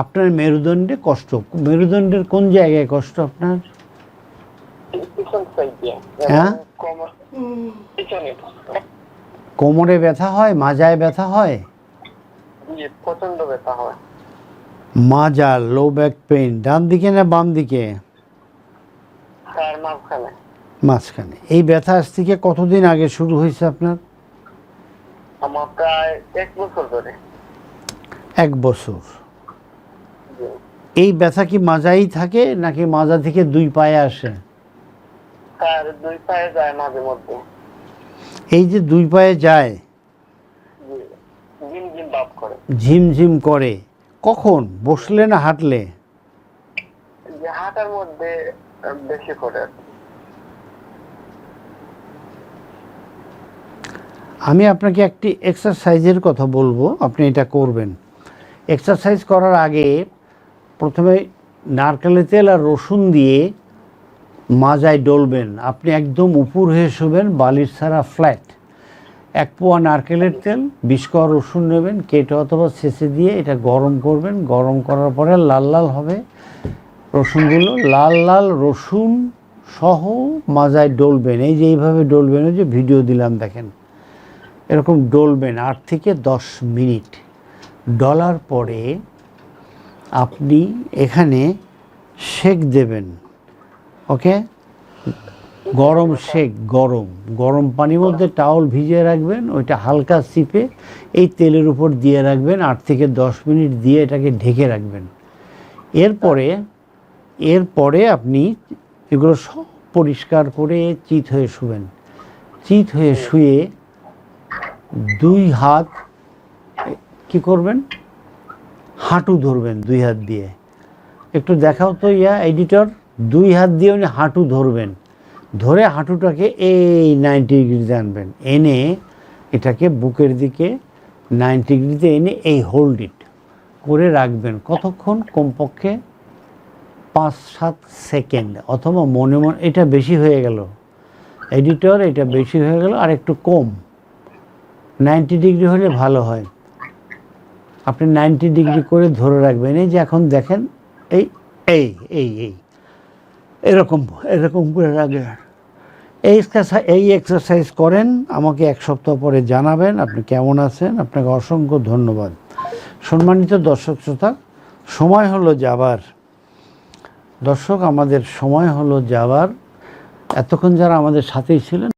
আপনার মেরুদণ্ডে কষ্ট। মেরুদণ্ডের কোন জায়গায় কষ্ট আপনার? হ্যাঁ? কোমরে ব্যথা হয়? মাজায় ব্যথা হয়? প্রচণ্ড ব্যথা হয়। মাজা লো ব্যাক পেইন ডান দিকে না বাম দিকে? মাঝখানে। এই ব্যথা আজ থেকে কতদিন আগে শুরু হয়েছে আপনার? আমার প্রায় এক বছর ধরে। এক বছর। এই ব্যথা কি মাজাই থাকে নাকি মাজা থেকে দুই পায়ে আসে? তার দুই পায়ে যায় মাঝে মধ্যে। এই যে দুই পায়ে যায় ভাব করে। ঝিমঝিম করে। কখন? বসলে না হাঁটলে? যে হাঁটার মধ্যে বেশি করে আমি আপনাকে একটি এক্সারসাইজের কথা বলব আপনি এটা করবেন। এক্সারসাইজ করার আগে প্রথমে নারকেলের তেল আর রসুন দিয়ে মাজায় ডলবেন। আপনি একদম উপর হয়ে শোবেন, বালির ছাড়া ফ্ল্যাট এক পোয়া নারকেলের তেল, বিশ কোয়া রসুন নেবেন, কেটে অথবা ছেঁচে দিয়ে এটা গরম করবেন। গরম করার পরে লাল লাল হবে। রসুনগুলো লাল লাল রসুন সহ মাজায় ডলবেন। এই যে এইভাবে ডলবেন, ওই যে ভিডিও দিলাম, দেখেন। এরকম ডলবেন আট থেকে দশ মিনিট। ডলার পরে আপনি এখানে শেক দেবেন, ওকে? গরম শেক, গরম। গরম পানির মধ্যে টাওয়াল ভিজিয়ে রাখবেন, ওইটা হালকা চিপে এই তেলের উপর দিয়ে রাখবেন, আট থেকে দশ মিনিট দিয়ে এটাকে ঢেকে রাখবেন। এরপরে এরপরে আপনি এগুলো সব পরিষ্কার করে চিত হয়ে শুবেন। চিত হয়ে শুয়ে দুই হাত, কি করবেন? হাঁটু ধরবেন দুই হাত দিয়ে। একটু দেখাও তো ইয়া এডিটর দুই হাত দিয়ে উনি হাঁটু ধরবেন। ধরে হাঁটুটাকে এই নাইনটি ডিগ্রিতে আনবেন। এনে এটাকে বুকের দিকে নাইনটি ডিগ্রিতে এনে এই হোল্ড ইট করে রাখবেন কতক্ষণ? কমপক্ষে পাঁচ সাত সেকেন্ড অথবা মনে মনে, এটা বেশি হয়ে গেল। এডিটর এটা বেশি হয়ে গেল আর একটু কম। নাইনটি ডিগ্রি হলে ভালো হয়। আপনি নাইনটি ডিগ্রি করে ধরে রাখবেন, এই যে এখন দেখেন, এই এই এই এই, এরকম এরকম করে রাখবেন এই এই এক্সারসাইজ করেন, আমাকে এক সপ্তাহ পরে জানাবেন আপনি কেমন আছেন, আপনাকে অসংখ্য ধন্যবাদ। সম্মানিত দর্শক শ্রোতা, সময় হলো যাবার। দর্শক, আমাদের সময় হলো যাবার। এতক্ষণ যারা আমাদের সাথেই ছিলেন